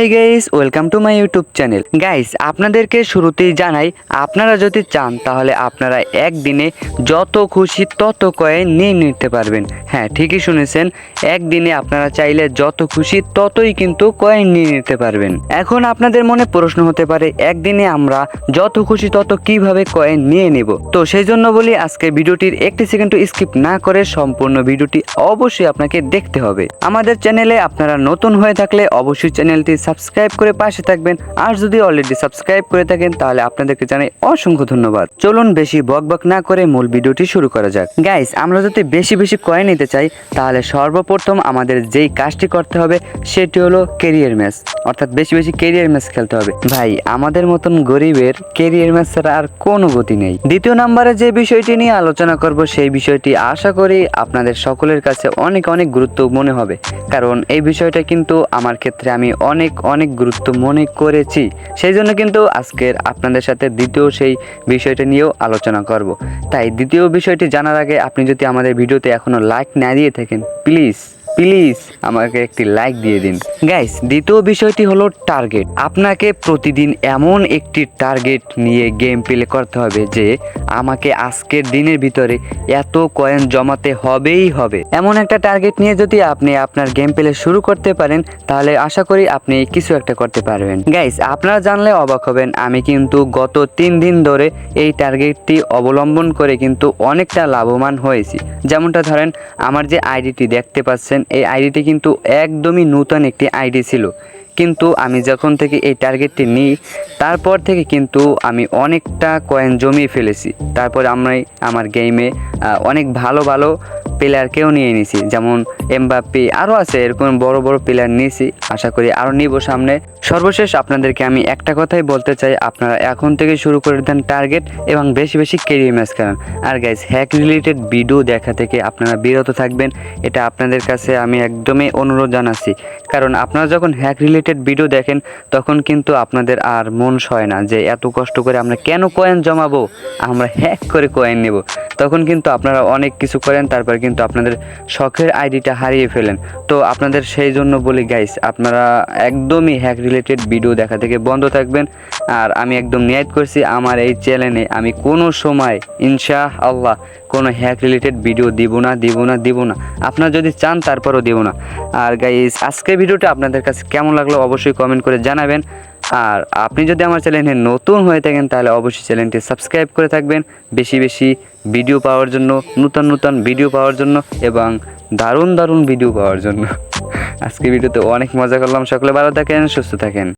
Hi guys welcome to my YouTube channel guys আপনাদেরকে শুরুতেই জানাই, আপনারা যদি চান, তাহলে আপনারা একদিনে যত খুশি তত কয়েন নিয়ে নিতে পারবেন। হ্যাঁ ঠিকই শুনেছেন, একদিনে আপনারা চাইলে যত খুশি ততই কিন্তু কয়েন নিয়ে নিতে পারবেন। এখন আপনাদের মনে প্রশ্ন হতে পারে, একদিনে আমরা যত খুশি তত কীভাবে কয়েন নিয়ে নেব? তো সেই জন্য বলি, আজকে ভিডিওটির একটি সেকেন্ড স্কিপ না করে সম্পূর্ণ ভিডিওটি অবশ্যই আপনাকে দেখতে হবে। আমাদের চ্যানেলে আপনারা নতুন হয়ে থাকলে অবশ্যই চ্যানেলটি সাবস্ক্রাইব করে পাশে থাকবেন। আর যদি অলরেডি সাবস্ক্রাইব করে থাকেন, তাহলে আপনাদেরকে জানাই অসংখ্য ধন্যবাদ। চলুন বেশি বক বক না করে মূল ভিডিওটি শুরু করা যাক। গাইস আমরা যদি বেশি বেশি কয়েন নিতে চাই, তাহলে সর্বপ্রথম আমাদের যেই কাজটি করতে হবে, সেটি হলো কেরিয়ার ম্যাচ অর্থাৎ বেশি বেশি কেরিয়ার ম্যাচ খেলতে হবে। ভাই, আমাদের মতন গরিবের কেরিয়ার ম্যাচ ছাড়া আর কোনো গতি নেই। দ্বিতীয় নম্বরে যে বিষয়টি নিয়ে আলোচনা করব, সেই বিষয়টি আশা করি আপনাদের সকলের কাছে অনেক অনেক গুরুত্ব মনে হবে। কারণ এই বিষয়টা কিন্তু আমার ক্ষেত্রে আমি অনেক অনেক গুরুত্ব মনে করেছি। সেই জন্য কিন্তু আজকের আপনাদের সাথে দ্বিতীয় সেই বিষয়টা নিয়েও আলোচনা করব। তাই দ্বিতীয় বিষয়টি জানার আগে আপনি যদি আমাদের ভিডিওতে এখনও লাইক না দিয়ে থাকেন প্লিজ প্লিজ আমাকে একটি লাইক দিয়ে দিন। গাইস দ্বিতীয় বিষয়টি হলো টার্গেট আপনাকে প্রতিদিন এমন একটি টার্গেট নিয়ে গেম প্লে করতে হবে যে আমাকে আজকের দিনের ভিতরে এত কয়েন জমাতে হবেই হবে। এমন একটা টার্গেট নিয়ে যদি আপনি আপনার গেম প্লে শুরু করতে পারেন, তাহলে আশা করি আপনি কিছু একটা করতে পারবেন। গাইস আপনারা জানলে অবাক হবেন, আমি কিন্তু গত তিন দিন ধরে এই টার্গেটটি অবলম্বন করে কিন্তু অনেকটা লাভবান হয়েছি। যেমনটা ধরেন, আমার যে আইডিটি দেখতে পাচ্ছেন এই আইডিটি কিন্তু একদমই নতুন একটি আইডি ছিল। কিন্তু আমি যখন থেকে এই টার্গেটটি নিই, তারপর থেকে কিন্তু আমি অনেকটা কয়েন জমিয়ে ফেলেছি। তারপর আমি আমার গেমে অনেক ভালো ভালো প্লেয়ারকেও নিয়ে নিয়েছি যেমন এমবাপ্পি আরও আছে, এরকম বড় বড় প্লেয়ার নিয়েছি। আশা করি আরও নিব সামনে। সর্বশেষ আপনাদেরকে আমি একটা কথাই বলতে চাই, আপনারা এখন থেকে শুরু করে দেন টার্গেট এবং বেশি বেশি কেরিয়ার ম্যাচ খেলান। আর গাইজ হ্যাক রিলেটেড ভিডিও দেখা থেকে আপনারা বিরত থাকবেন, এটা আপনাদের কাছে আমি একদমই অনুরোধ জানাচ্ছি। কারণ আপনারা যখন হ্যাক রিলেটেড ভিডিও দেখেন, তখন কিন্তু আপনাদের আর মন সয় না যে এত কষ্ট করে আমরা কেন কয়েন জমাবো? আমরা হ্যাক করে কয়েন নেব। তখন কিন্তু আপনারা অনেক কিছু করেন, তারপর কিন্তু আপনাদের শখের আইডিটা হারিয়ে ফেলেন। তো আপনাদের সেই জন্য বলি গাইস আপনারা একদমই হ্যাক রিলেটেড ভিডিও দেখা থেকে বন্ধ থাকবেন। আর আমি একদম নিয়াত করছি, আমার এই চ্যানেলে আমি কোনো সময় ইনশা আল্লাহ কোনো হ্যাক রিলেটেড ভিডিও দিব না দিব না দিব না। আপনারা যদি চান, তারপরও দিব না। আর গাইস আজকের ভিডিওটা আপনাদের কাছে কেমন লাগল, অবশ্যই কমেন্ট করে জানাবেন। আর আপনি যদি আমার চ্যানেলে নতুন হয়ে থাকেন, তাহলে অবশ্যই চ্যানেলটি সাবস্ক্রাইব করে থাকবেন। বেশি বেশি ভিডিও পাওয়ার জন্য, নতুন নতুন ভিডিও পাওয়ার জন্য এবং দারুণ দারুণ ভিডিও পাওয়ার জন্য। আজকে ভিডিওতে অনেক মজা করলাম। সকলে ভালো থাকেন, সুস্থ থাকেন।